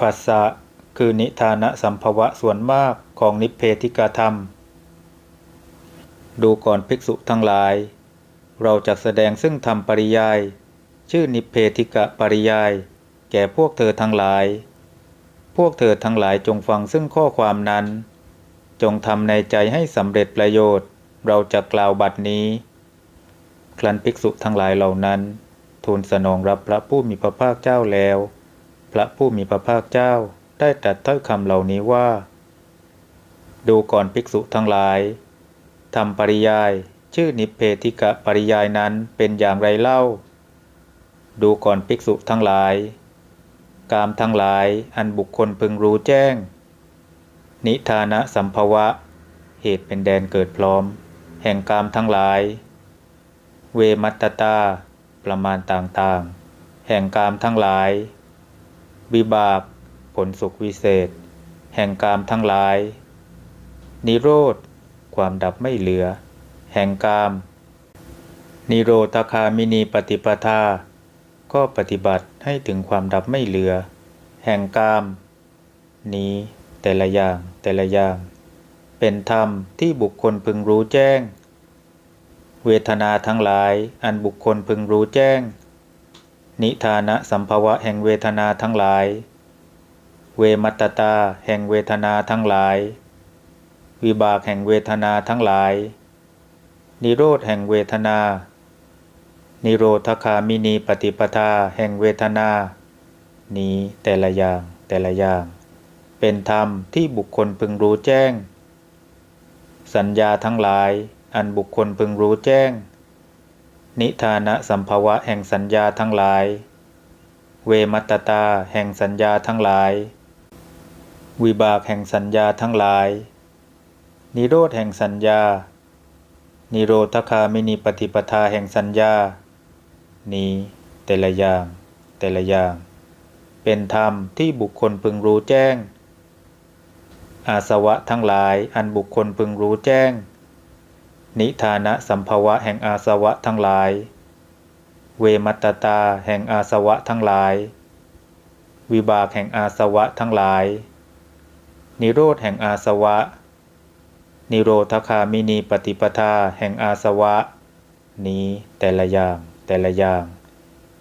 ภาษะคือนิทานะสัมภวะส่วนมากของนิพเพธิกธรรม ดูก่อนภิกษุทั้งหลาย เราจะแสดงซึ่งธรรมปริยาย ชื่อนิพเพธิกะปริยาย แก่พวกเธอทั้งหลาย พวกเธอทั้งหลายจงฟังซึ่งข้อความนั้น จงทำในใจให้สำเร็จประโยชน์ เราจะกล่าวบัดนี้ ครั้นภิกษุทั้งหลายเหล่านั้น ทูลสนองรับพระผู้มีพระภาคเจ้าแล้ว พระผู้มีพระภาคเจ้าได้ตรัสถ้อยคำเหล่านี้ว่า ดูก่อนภิกษุทั้งหลายทำปริยายชื่อนิพเพธิกะปริยายนั้นเป็นอย่างไรเล่า ดูก่อนภิกษุทั้งหลาย กามทั้งหลายอันบุคคลพึงรู้แจ้ง นิทานะสัมภวะ เหตุเป็นแดนเกิดพร้อม แห่งกามทั้งหลาย เวมัตตตาประมาณต่างๆ แห่งกามทั้งหลาย วิบาก ผลสุขวิเศษ แห่งกามทั้งหลาย นิโรธ ความดับไม่เหลือ แห่งกาม นิโรธคามินีปฏิปทา ก็ปฏิบัติให้ถึงความดับไม่เหลือ แห่งกาม นี้แต่ละอย่างแต่ละอย่าง เป็นธรรมที่บุคคลพึงรู้แจ้ง เวทนาทั้งหลายอันบุคคลพึงรู้แจ้ง นิทานะสัมภวะแห่งเวทนาทั้งหลาย เวมัตตาแห่งเวทนาทั้งหลาย วิบากแห่งเวทนาทั้งหลาย นิโรธแห่งเวทนา นิโรธคามินีปฏิปทาแห่งเวทนา นี้แต่ละอย่างแต่ละอย่าง เป็นธรรมที่บุคคลพึงรู้แจ้ง สัญญาทั้งหลาย อันบุคคลพึงรู้แจ้ง นิทานะสัมภวะแห่งสัญญาทั้งหลาย เวมัตตตาแห่งสัญญาทั้งหลาย วิบากแห่งสัญญาทั้งหลาย นิโรธแห่งสัญญา นิโรธคามินีปฏิปทาแห่งสัญญา นี้แต่ละอย่างแต่ละอย่าง เป็นธรรมที่บุคคลพึงรู้แจ้ง อาสวะทั้งหลายอันบุคคลพึงรู้แจ้ง นิทานะสัมภวะแห่งอาสวะทั้งหลาย เวมัตตาแห่งอาสวะทั้งหลาย วิบากแห่งอาสวะทั้งหลาย นิโรธแห่งอาสวะ นิโรธคามินีปฏิปทาแห่งอาสวะ นี้แต่ละอย่างแต่ละอย่าง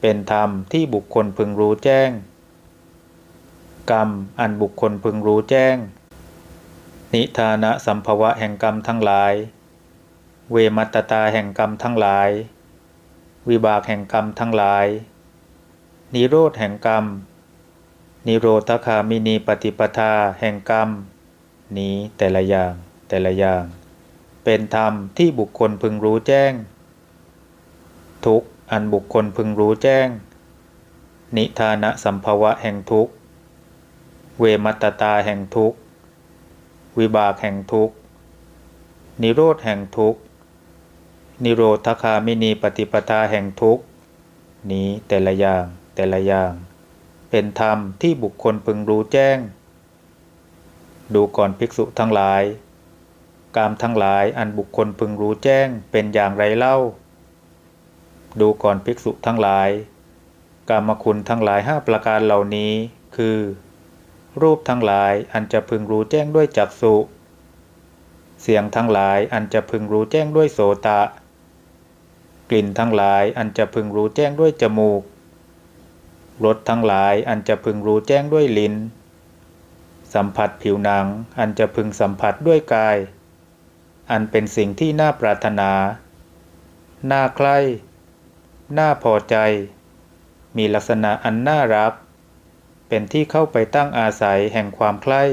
เป็นธรรมที่บุคคลพึงรู้แจ้ง กรรมอันบุคคลพึงรู้แจ้ง นิทานะสัมภวะแห่งกรรมทั้งหลาย เวมัตตตาแห่งกรรมทั้งหลาย วิบากแห่งกรรมทั้งหลาย นิโรธแห่งกรรม นิโรธคามินีปฏิปทาแห่งกรรม นี้แต่ละอย่างแต่ละอย่าง เป็นธรรมที่บุคคลพึงรู้แจ้ง ทุกอันบุคคลพึงรู้แจ้ง นิทานะสัมภวะแห่งทุกเวมัตตตาแห่งทุกวิบากแห่งทุกนิโรธแห่งทุกข นิโรธคามินีปฏิปทาแห่งทุกนี้แต่ละอย่างแต่ละอย่าง เป็นธรรมที่บุคคลพึงรู้แจ้ง ดูก่อนภิกษุทั้งหลาย กามทั้งหลายอันบุคคลพึงรู้แจ้งเป็นอย่างไรเล่า ดูก่อนภิกษุทั้งหลาย กามคุณทั้งหลายห้าประการเหล่านี้ คือ รูปทั้งหลายอันจะพึงรู้แจ้งด้วยจักษุเสียงทั้งหลายอันจะพึงรู้แจ้งด้วยโสตะ กลิ่นทั้งหลายอันจะพึงรู้แจ้งด้วยจมูก รสทั้งหลายอันจะพึงรู้แจ้งด้วยลิ้น สัมผัสผิวหนังอันจะพึงสัมผัสด้วยกาย อันเป็นสิ่งที่น่าปรารถนา น่าใคร่ น่าพอใจ มีลักษณะอันน่ารักเป็นที่เข้าไปตั้งอาศัยแห่งความใคร่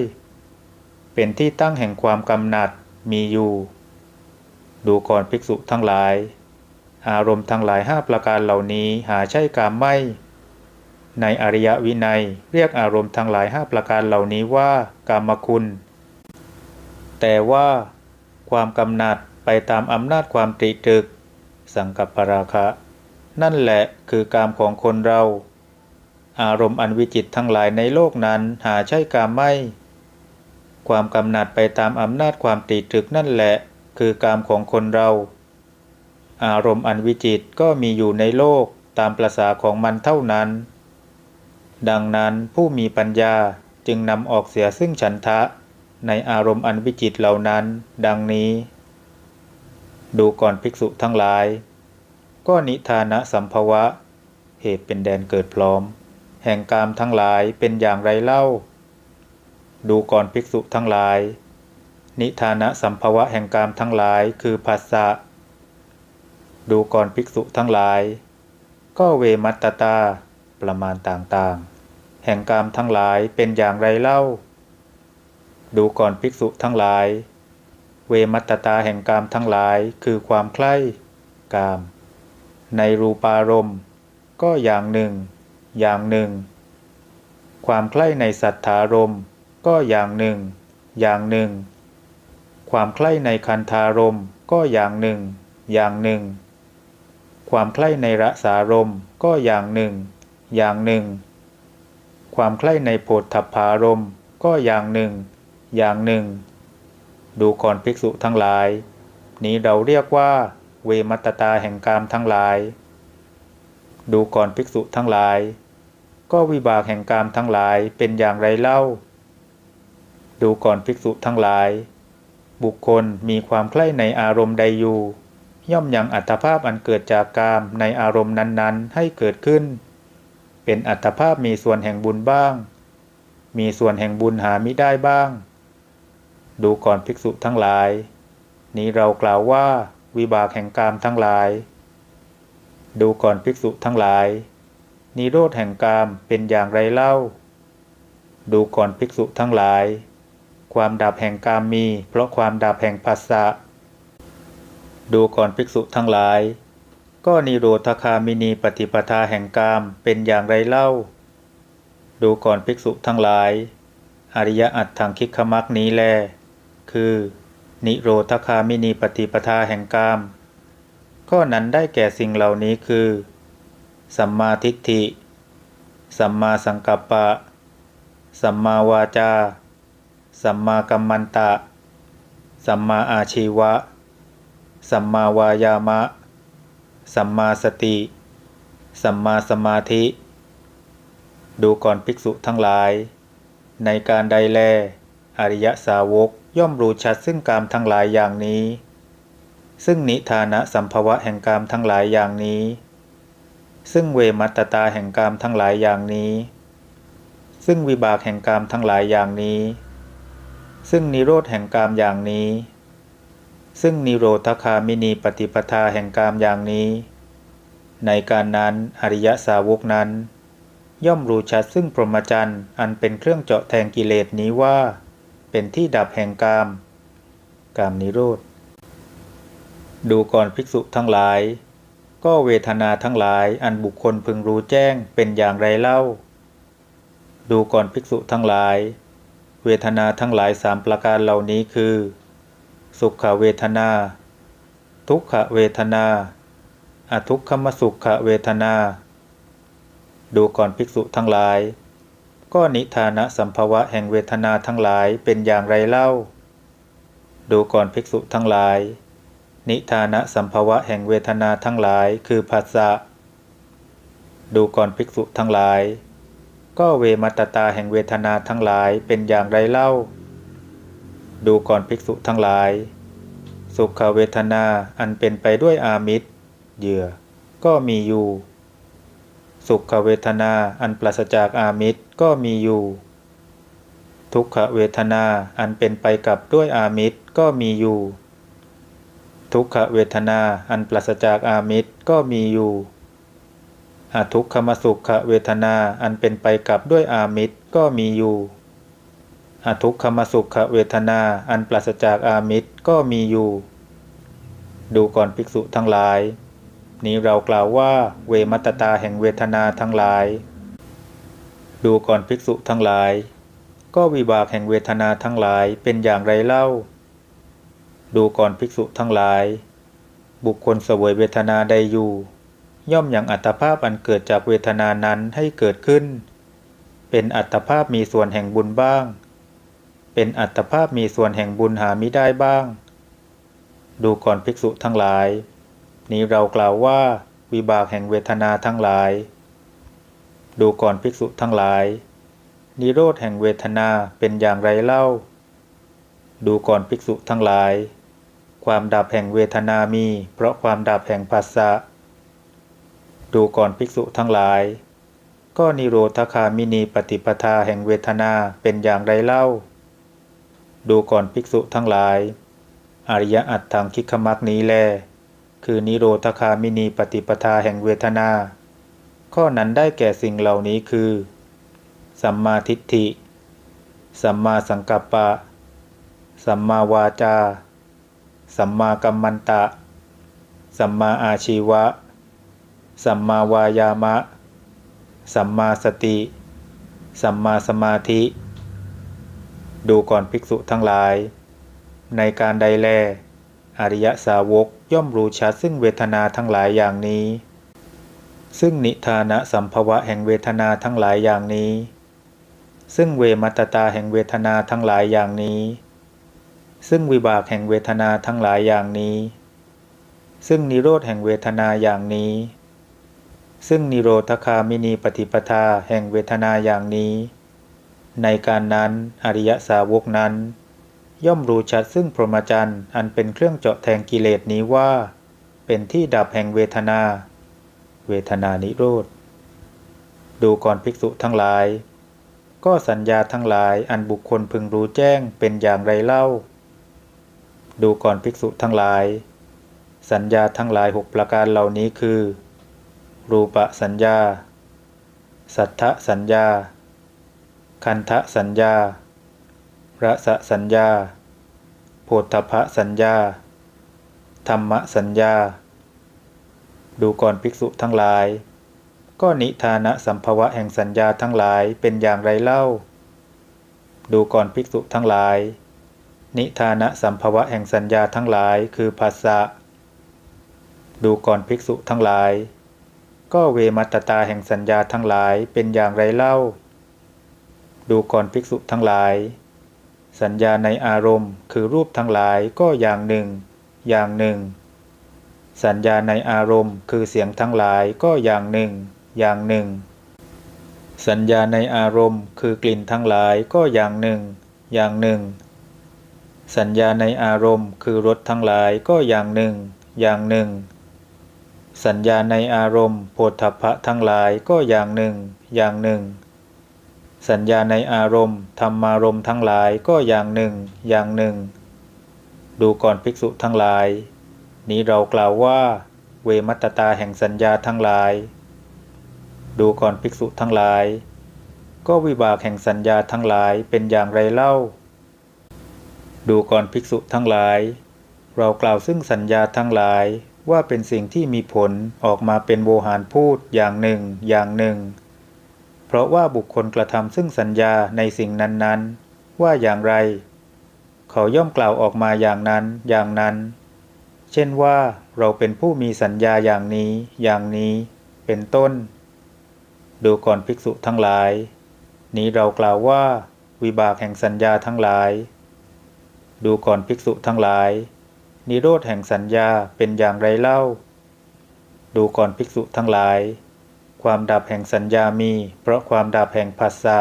เป็นที่ตั้งแห่งความกำหนัดมีอยู่ ดูก่อนภิกษุทั้งหลาย อารมณ์ทั้งหลายห้าประการเหล่านี้หาใช่กามไม่ ในอริยวินัย เรียกอารมณ์ทั้งหลายห้าประการเหล่านี้ว่ากามคุณ แต่ว่า ความกำหนัดไปตามอำนาจความตรีตรึก สังกัปปราคะ นั่นแหละคือกามของคนเรา อารมณ์อันวิจิตทั้งหลายในโลกนั้นหาใช่กามไม่ ความกำหนัดไปตามอำนาจความตรีตรึกนั่นแหละ คือกามของคนเรา อารมณ์อันวิจิตก็มีอยู่ในโลกตามประษาของมันเท่านั้น ดังนั้นผู้มีปัญญาจึงนำออกเสียซึ่งฉันทะ ในอารมณ์อันวิจิตเหล่านั้น ดังนี้ ดูก่อนภิกษุทั้งหลาย ก็นิทานะสัมภวะ เหตุเป็นแดนเกิดพร้อม แห่งกามทั้งหลายเป็นอย่างไรเล่า ดูก่อนภิกษุทั้งหลาย นิทานะสัมภวะแห่งกามทั้งหลายคือภาษะ ดูก่อนภิกษุทั้งหลาย ก็เวมัตตตา ประมาณต่างๆ แห่งกามทั้งหลายเป็นอย่างไรเล่า ดูก่อนภิกษุทั้งหลาย เวมัตตตาแห่งกามทั้งหลายคือความใคร่กาม ในรูปารมณ์ก็อย่างหนึ่ง อย่างหนึ่ง ความใคร่ในสัทธารมณ์ก็อย่างหนึ่ง อย่างหนึ่ง ความใคร่ในคันธารมณ์ก็อย่างหนึ่ง อย่างหนึ่ง ความใคร่ในรสารมก็อย่างหนึ่ง อย่างหนึ่ง ความใคร่ในโพธพารมก็อย่างหนึ่ง อย่างหนึ่ง ดูก่อนภิกษุทั้งหลาย นี้เราเรียกว่า เวมัตตตาแห่งกามทั้งหลาย ดูก่อนภิกษุทั้งหลาย ก็วิบากแห่งกามทั้งหลายเป็นอย่างไรเล่า ดูก่อนภิกษุทั้งหลาย บุคคลมีความใคร่ในอารมณ์ใดอยู่ ย่อมยังอัตภาพอันเกิดจากกามในอารมณ์นั้นๆ ให้เกิดขึ้น เป็นอัตภาพมีส่วนแห่งบุญบ้าง มีส่วนแห่งบุญหามิได้บ้าง ดูก่อนภิกษุทั้งหลาย นี้เรากล่าวว่าวิบากแห่งกามทั้งหลาย ดูก่อนภิกษุทั้งหลาย นิโรธแห่งกามเป็นอย่างไรเล่า ดูก่อนภิกษุทั้งหลาย ความดับแห่งกามมี เพราะความดับแห่งภาษะ ดูก่อนภิกษุทั้งหลาย ก็นิโรธคามินีปฏิปทาแห่งกามเป็นอย่างไรเล่า ดูก่อนภิกษุทั้งหลาย อริยอัตถังคิกขมักนี้แล คือ นิโรธคามินีปฏิปทาแห่งกามข้อนั้นได้แก่สิ่งเหล่านี้คือ สัมมาทิฏฐิ สัมมาสังกัปปะ สัมมาวาจา สัมมากัมมันตะ สัมมาอาชีวะ สัมมาวายามะ สัมมาสติ สัมมาสมาธิ ดูก่อนภิกษุทั้งหลาย ในการใดแล อริยสาวกย่อมรู้ชัดซึ่งกามทั้งหลายอย่างนี้ ซึ่งนิทานะสัมภวะแห่งกามทั้งหลายอย่างนี้ ซึ่งเวมัตตตาแห่งกามทั้งหลายอย่างนี้ ซึ่งวิบากแห่งกามทั้งหลายอย่างนี้ ซึ่งนิโรธแห่งกามอย่างนี้ ซึ่งนิโรธคามินีปฏิปทาแห่งกามอย่างนี้ ในการนั้นอริยสาวกนั้น ย่อมรู้ชัดซึ่งพรหมจรรย์อันเป็นเครื่องเจาะแทงกิเลสนี้ว่า เป็นที่ดับแห่งกาม กามนิโรธ ดูก่อนภิกษุทั้งหลาย ก็เวทนาทั้งหลายอันบุคคลพึงรู้แจ้งเป็นอย่างไรเล่า ดูก่อนภิกษุทั้งหลาย เวทนาทั้งหลายสามประการเหล่านี้คือ สุขเวทนา ทุกขเวทนา อทุกขมสุขเวทนา ดูก่อนภิกษุทั้งหลาย ก็นิทานะสัมภวะแห่งเวทนาทั้งหลายเป็นอย่างไรเล่า ดูก่อนภิกษุทั้งหลาย นิทานะสัมภวะแห่งเวทนาทั้งหลายคือภาษะดูก่อนภิกษุทั้งหลาย ก็เวมัตตาแห่งเวทนาทั้งหลายเป็นอย่างไรเล่า ดูก่อนภิกษุทั้งหลาย สุขเวทนาอันเป็นไปด้วยอามิตรเหยื่อ ก็มีอยู่ สุขเวทนาอันปราศจากอามิตรก็มีอยู่ ทุกขเวทนาอันเป็นไปกับด้วยอามิตรก็มีอยู่ ทุกขเวทนาอันปราศจากอามิตรก็มีอยู่อทุกขมสุขเวทนาอันเป็นไปกับด้วยอามิตรก็มีอยู่ อทุกขมสุขเวทนา อันปราศจากอามิตรก็มีอยู่ ดูก่อนภิกษุทั้งหลาย นี้เรากล่าวว่าเวมัตตาแห่งเวทนาทั้งหลาย ดูก่อนภิกษุทั้งหลาย ก็วิบากแห่งเวทนาทั้งหลายเป็นอย่างไรเล่า ดูก่อนภิกษุทั้งหลาย บุคคลเสวยเวทนาใดอยู่ ย่อมอยังอัตภาพอันเกิดจากเวทนานั้นให้เกิดขึ้น เป็นอัตภาพมีส่วนแห่งบุญบ้าง เป็นอัตภาพมีส่วนแห่งบุญหามิได้บ้าง ดูก่อนภิกษุทั้งหลาย นี้เรากล่าวว่าวิบากแห่งเวทนาทั้งหลาย ดูก่อนภิกษุทั้งหลาย นิโรธแห่งเวทนาเป็นอย่างไรเล่า ดูก่อนภิกษุทั้งหลาย ความดับแห่งเวทนามี เพราะความดับแห่งภาษะดูก่อนภิกษุทั้งหลาย ก็นิโรธคามินีปฏิปทาแห่งเวทนาเป็นอย่างไรเล่า ดูก่อนภิกษุทั้งหลาย อริยอัตถังคิกขมักนี้แล คือนิโรธคามินีปฏิปทาแห่งเวทนา ข้อนั้นได้แก่สิ่งเหล่านี้คือ สัมมาทิฏฐิ สัมมาสังกัปปะ สัมมาวาจา สัมมากัมมันตะ สัมมาอาชีวะ สัมมาวายามะ สัมมาสติ สัมมาสมาธิ ดูก่อนภิกษุทั้งหลาย ในการใดแล อริยสาวกย่อมรู้ชัดซึ่งเวทนาทั้งหลายอย่างนี้ ซึ่งนิทานะสัมภวะแห่งเวทนาทั้งหลายอย่างนี้ ซึ่งเวมัตตาแห่งเวทนาทั้งหลายอย่างนี้ ซึ่งวิบากแห่งเวทนาทั้งหลายอย่างนี้ ซึ่งนิโรธแห่งเวทนาอย่างนี้ ซึ่งนิโรธคามินีปฏิปทาแห่งเวทนาอย่างนี้ ในการนั้นอริยสาวกนั้น ย่อมรู้ชัดซึ่งพรหมจรรย์อันเป็นเครื่องเจาะแทงกิเลสนี้ว่า เป็นที่ดับแห่งเวทนา เวทนานิโรธ ดูก่อนภิกษุทั้งหลาย ก็สัญญาทั้งหลายอันบุคคลพึงรู้แจ้งเป็นอย่างไรเล่า ดูก่อนภิกษุทั้งหลาย สัญญาทั้งหลายหกประการเหล่านี้คือ รูปสัญญา สัทธสัญญา คันทะสัญญารสสัญญาโพธพะสัญญา ธรรมสัญญา ดูก่อนภิกษุทั้งหลาย ก็นิทานะสัมภวะแห่งสัญญาทั้งหลายเป็นอย่างไรเล่า ดูก่อนภิกษุทั้งหลาย นิทานะสัมภวะแห่งสัญญาทั้งหลายคือภาษะดูก่อนภิกษุทั้งหลาย ก็เวมัตตาแห่งสัญญาทั้งหลายเป็นอย่างไรเล่า ดูก่อนภิกษุทั้งหลาย สัญญาในอารมณ์ คือรูปทั้งหลายก็อย่างหนึ่ง อย่างหนึ่ง สัญญาในอารมณ์คือเสียงทั้งหลายก็อย่างหนึ่ง อย่างหนึ่ง สัญญาในอารมณ์ คือกลิ่นทั้งหลายก็อย่างหนึ่ง อย่างหนึ่ง สัญญาในอารมณ์ คือรสทั้งหลายก็อย่างหนึ่ง อย่างหนึ่งสัญญาในอารมณ์โพธพะทั้งหลายก็อย่างหนึ่ง อย่างหนึ่ง สัญญาในอารมณ์ธรรมารมณ์ทั้งหลายก็อย่างหนึ่ง อย่างหนึ่ง ดูก่อนภิกษุทั้งหลาย นี้เรากล่าวว่า เวมัตตาแห่งสัญญาทั้งหลาย ดูก่อนภิกษุทั้งหลาย ก็วิบากแห่งสัญญาทั้งหลายเป็นอย่างไรเล่า ดูก่อนภิกษุทั้งหลาย เรากล่าวซึ่งสัญญาทั้งหลายว่าเป็นสิ่งที่มีผลออกมาเป็นโวหารพูดอย่างหนึ่ง อย่างหนึ่งเพ ราะว่าบุคคลกระทำซึ่งสัญญาในสิ่งนั้นๆ ว่าอย่างไร เขาย่อมกล่าวออกมาอย่างนั้นอย่างนั้น เช่นว่าเราเป็นผู้มีสัญญาอย่างนี้ อย่างนี้ เป็นต้น ดูก่อนภิกษุทั้งหลาย นี้เรากล่าวว่า วิบากแห่งสัญญาทั้งหลาย ดูก่อนภิกษุทั้งหลาย นิโรธแห่งสัญญาเป็นอย่างไรเล่า ดูก่อนภิกษุทั้งหลาย ความดับแห่งสัญญามี เพราะความดับแห่งภาษะ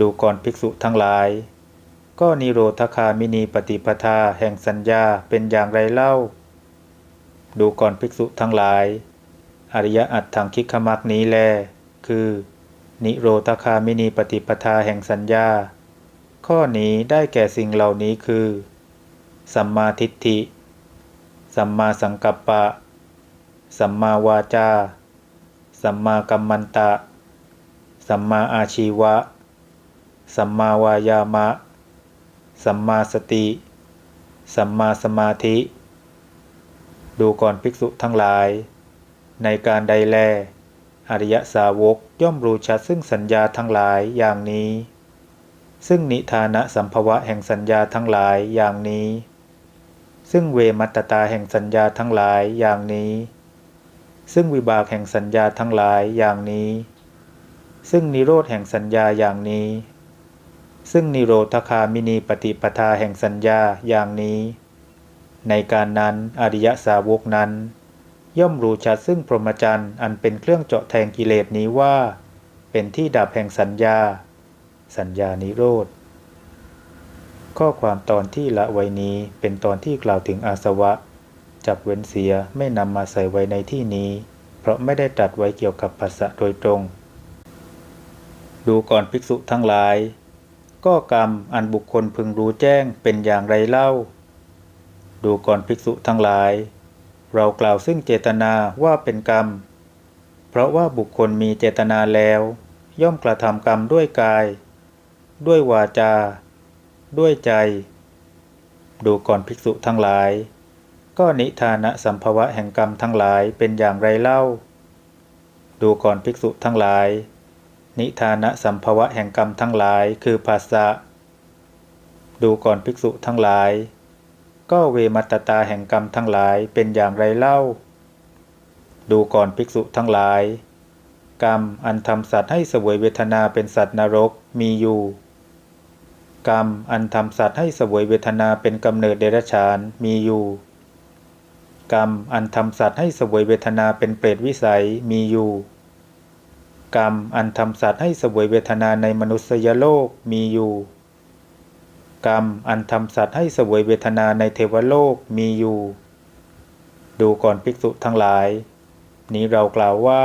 ดูก่อนภิกษุทั้งหลาย ก็นิโรธคามินีปฏิปทาแห่งสัญญาเป็นอย่างไรเล่า ดูก่อนภิกษุทั้งหลาย อริยอัตถังคิกขมักนี้แล คือ นิโรธคามินีปฏิปทาแห่งสัญญา ข้อนี้ได้แก่สิ่งเหล่านี้คือ สัมมาทิฏฐิ สัมมาสังกัปปะ สัมมาวาจา สัมมากัมมันตะ สัมมาอาชีวะ สัมมาวายามะ สัมมาสติ สัมมาสมาธิ ดูก่อนภิกษุทั้งหลาย ในการใดแล อริยสาวกย่อมรู้ชัดซึ่งสัญญาทั้งหลายอย่างนี้ ซึ่งนิทานะสัมภวะแห่งสัญญาทั้งหลายอย่างนี้ ซึ่งเวมัตตตาแห่งสัญญาทั้งหลายอย่างนี้ ซึ่งวิบากแห่งสัญญาทั้งหลายอย่างนี้ ซึ่งนิโรธแห่งสัญญาอย่างนี้ ซึ่งนิโรธคามินีปฏิปทาแห่งสัญญาอย่างนี้ ในการนั้นอริยสาวกนั้น ย่อมรู้ชัดซึ่งพรหมจรรย์อันเป็นเครื่องเจาะแทงกิเลสนี้ว่า เป็นที่ดับแห่งสัญญา สัญญานิโรธข้อความตอนที่ละไว้นี้เป็นตอนที่กล่าวถึงอาสวะ จับเว้นเสียไม่นำมาใส่ไว้ในที่นี้ เพราะไม่ได้ตรัดไว้เกี่ยวกับภาษะโดยตรง ดูก่อนภิกษุทั้งหลาย ก็กรรมอันบุคคลพึงรู้แจ้งเป็นอย่างไรเล่า ดูก่อนภิกษุทั้งหลาย เรากล่าวซึ่งเจตนาว่าเป็นกรรม เพราะว่าบุคคลมีเจตนาแล้ว ย่อมกระทำกรรมด้วยกาย ด้วยวาจา ด้วยใจ ดูก่อนภิกษุทั้งหลาย ก็นิทานะสัมภวะแห่งกรรมทั้งหลายเป็นอย่างไรเล่า ดูก่อนภิกษุทั้งหลาย นิทานะสัมภวะแห่งกรรมทั้งหลายคือภาษะดูก่อนภิกษุทั้งหลาย ก็เวมัตตตาแห่งกรรมทั้งหลายเป็นอย่างไรเล่า ดูก่อนภิกษุทั้งหลาย กรรมอันทำสัตว์ให้เสวยเวทนาเป็นสัตว์นรกมีอยู่ กรรมอันทำสัตว์ให้เสวยเวทนาเป็นกำเนิดเดรัจฉานมีอยู่ กรรมอันทำสัตว์ให้เสวยเวทนาเป็นเปรตวิสัยมีอยู่ กรรมอันทำสัตว์ให้เสวยเวทนาในมนุษยโลกมีอยู่ กรรมอันทำสัตว์ให้เสวยเวทนาในเทวโลกมีอยู่ ดูก่อนภิกษุทั้งหลาย นี้เรากล่าวว่า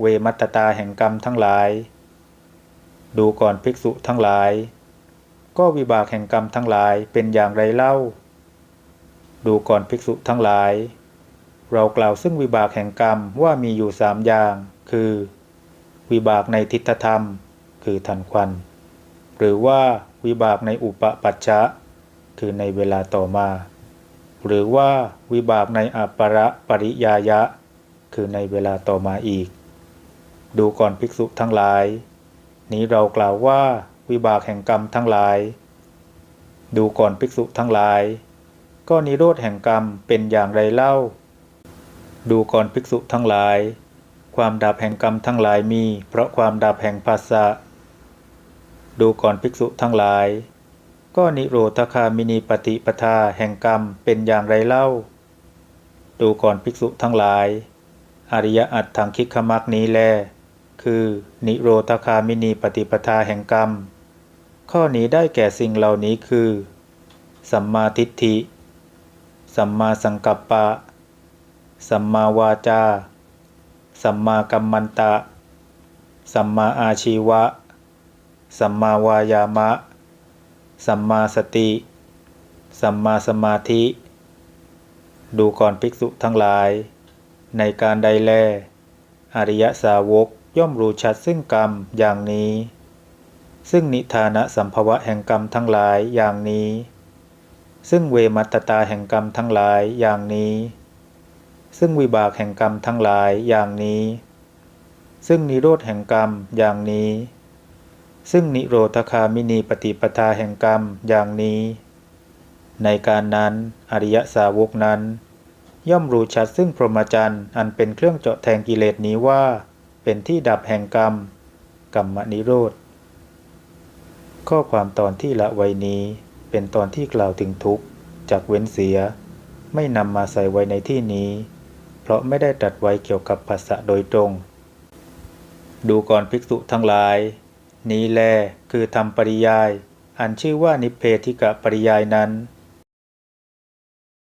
เวมัตตตาแห่งกรรมทั้งหลาย ดูก่อนภิกษุทั้งหลาย ก็วิบากแห่งกรรมทั้งหลายเป็นอย่างไรเล่าดูก่อนภิกษุทั้งหลาย เรากล่าวซึ่งวิบากแห่งกรรมว่ามีอยู่สามอย่าง คือ วิบากในทิฏฐธรรม คือทันควัน หรือว่าวิบากในอุปปัชชะ คือในเวลาต่อมา หรือว่าวิบากในอัปประปริยายะ คือในเวลาต่อมาอีก ดูก่อนภิกษุทั้งหลาย นี้เรากล่าวว่าวิบากแห่งกรรมทั้งหลาย ดูก่อนภิกษุทั้งหลาย ก็นิโรธแห่งกรรมเป็นอย่างไรเล่า ดูก่อนภิกษุทั้งหลาย ความดับแห่งกรรมทั้งหลายมี เพราะความดับแห่งภาษะดูก่อนภิกษุทั้งหลาย ก็นิโรธคามินีปฏิปทาแห่งกรรมเป็นอย่างไรเล่า ดูก่อนภิกษุทั้งหลาย อริยอัตถังคิกขมักนี้แล คือนิโรธคามินีปฏิปทาแห่งกรรม ข้อนี้ได้แก่สิ่งเหล่านี้คือ สัมมาทิฏฐิ สัมมาสังกัปปะ สัมมาวาจา สัมมากัมมันตะ สัมมาอาชีวะ สัมมาวายามะ สัมมาสติ สัมมาสมาธิ ดูก่อนภิกษุทั้งหลาย ในการใดแล อริยสาวกย่อมรู้ชัดซึ่งกรรมอย่างนี้ ซึ่งนิทานะสัมภวะแห่งกรรมทั้งหลายอย่างนี้ ซึ่งเวมัตตตาแห่งกรรมทั้งหลายอย่างนี้ ซึ่งวิบากแห่งกรรมทั้งหลายอย่างนี้ ซึ่งนิโรธแห่งกรรมอย่างนี้ ซึ่งนิโรธคามินีปฏิปทาแห่งกรรมอย่างนี้ ในการนั้นอริยสาวกนั้น ย่อมรู้ชัดซึ่งพรหมจรรย์อันเป็นเครื่องเจาะแทงกิเลสนี้ว่า เป็นที่ดับแห่งกรรมกรรมนิโรธ ข้อความตอนที่ละไว้นี้เป็นตอนที่กล่าวถึงทุกข์จากเว้นเสีย ไม่นำมาใส่ไว้ในที่นี้ เพราะไม่ได้ตรัดไว้เกี่ยวกับภาษะโดยตรง ดูก่อนภิกษุทั้งหลาย นี้แลคือทำปริยาย อันชื่อว่านิเพธิกะปริยายนั้น